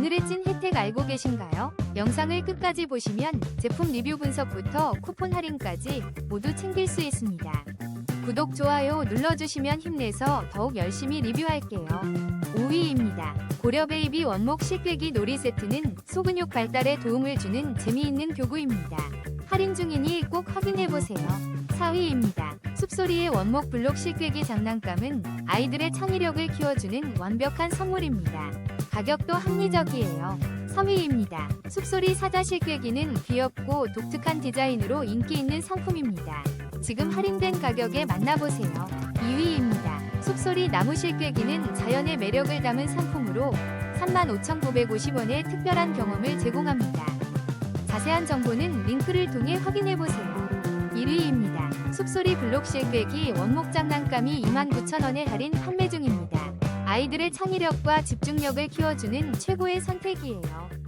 오늘의 찐 혜택 알고 계신가요? 영상을 끝까지 보시면 제품 리뷰 분석부터 쿠폰 할인까지 모두 챙길 수 있습니다. 구독, 좋아요 눌러주시면 힘내서 더욱 열심히 리뷰할게요. 5위입니다. 고려 베이비 원목 실외기 놀이 세트는 소근육 발달에 도움을 주는 재미있는 교구입니다. 할인 중이니 꼭 확인해보세요. 4위입니다. 숲소리의 원목 블록 실외기 장난감은 아이들의 창의력을 키워주는 완벽한 선물입니다. 가격도 합리적이에요. 3위입니다. 숲소리 사자 실외기는 귀엽고 독특한 디자인으로 인기 있는 상품입니다. 지금 할인된 가격에 만나보세요. 2위입니다. 숲소리 나무 실외기는 자연의 매력을 담은 상품으로 35,950원의 특별한 경험을 제공합니다. 자세한 정보는 링크를 통해 확인해보세요. 1위입니다. 숲소리 블록 실외기 원목 장난감이 29,000원에 할인 판매 중입니다. 아이들의 창의력과 집중력을 키워주는 최고의 선택이에요.